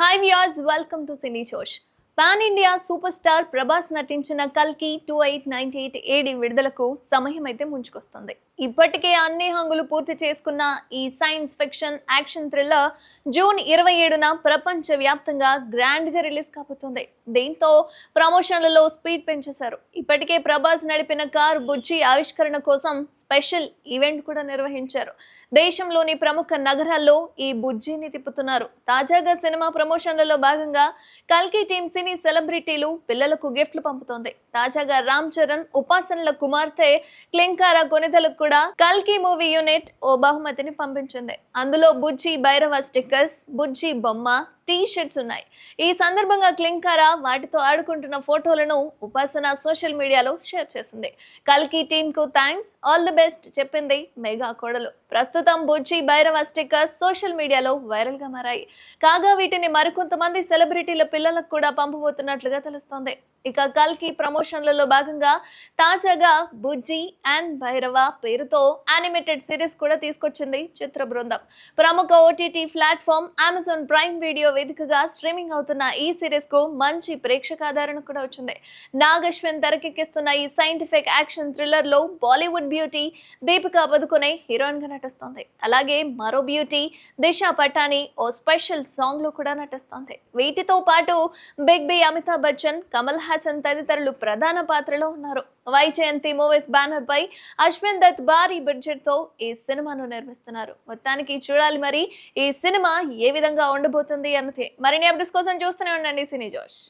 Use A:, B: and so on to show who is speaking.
A: Hi viewers welcome to cine Josh pan India super star Prabhas నటించిన కల్కి two eight ninety eight AD విడుదలకు సమయం అయితే ముంచుకొస్తుంది. ఇప్పటికే అన్ని హంగులు పూర్తి చేసుకున్న ఈ science fiction action thriller June ఇరవై ఏడున ప్రపంచ వ్యాప్తంగా గ్రాండ్గా రిలీజ్ కాబోతుంది. దీంతో ప్రమోషన్లలో స్పీడ్ పెంచేశారు. ఇప్పటికే ప్రభాస్ నడిపిన కార్ బుజ్జి ఆవిష్కరణ కోసం స్పెషల్ ఈవెంట్ కూడా నిర్వహించారు. దేశంలోని ప్రముఖ నగరాల్లో ఈ బుజ్జిని తిప్పుతున్నారు. తాజాగా సినిమా ప్రమోషన్లలో భాగంగా కల్కి టీమ్ సినీ సెలబ్రిటీలు పిల్లలకు గిఫ్ట్లు పంపుతోంది. తాజాగా రామ్ చరణ్ ఉపాసనల కుమార్తె క్లింకారా కొనిదలకు కూడా కల్కి మూవీ యూనిట్ ఓ బహుమతిని పంపించింది. అందులో బుజ్జి భైరవ స్టిక్కర్స్ బుజ్జి బొమ్మ టీ షర్ట్స్ ఉన్నాయి. ఈ సందర్భంగా క్లింకారా వాటితో ఆడుకుంటున్న ఫోటోలను ఉపాసన సోషల్ మీడియాలో షేర్ చేసింది. కల్కి టీమ్కు థ్యాంక్స్ ఆల్ ది బెస్ట్ చెప్పింది మెగా కోడలు. ప్రస్తుతం బుజ్జి భైరవ స్టిక్కర్స్ సోషల్ మీడియాలో వైరల్గా మారాయి. కాగా వీటిని మరికొంతమంది సెలబ్రిటీల పిల్లలకు కూడా పంపబోతున్నట్లుగా తెలుస్తోంది. ఇక కల్కి ప్రమోషన్లలో భాగంగా తాజాగా బుజ్జి అండ్ భైరవ పేరుతో యానిమేటెడ్ సిరీస్ కూడా తీసుకొచ్చింది చిత్ర బృందం. ప్రముఖ OTT platform Amazon Prime Video వేదికగా స్ట్రీమింగ్ అవుతున్న ఈ సిరీస్కు మంచి ప్రేక్షకాదరణ కూడా వచ్చింది. నాగ్ అశ్విన్ తెరకెక్కిస్తున్న ఈ సైంటిఫిక్ యాక్షన్ థ్రిల్లర్లో బాలీవుడ్ బ్యూటీ దీపికా పదుకునే హీరోయిన్గా నటిస్తోంది. అలాగే మరో బ్యూటీ దిశా పటాని ఓ స్పెషల్ సాంగ్లో కూడా నటిస్తోంది. వీటితో పాటు బిగ్ బి అమితాబ్ బచ్చన్ కమల్ హాసన్ తదితరులు ప్రధాన పాత్రలో ఉన్నారు. వైజయంతి మూవీస్ బ్యానర్ పై అశ్విన్ దత్ భారీ బడ్జెట్తో ఈ సినిమాను నిర్మిస్తున్నారు. మొత్తానికి చూడాలి మరి ఈ సినిమా ఏ విధంగా ఉండబోతుంది అన్నది. మరిన్ని అప్డేట్స్ కోసం చూస్తూనే ఉండండి సినీ జోష్.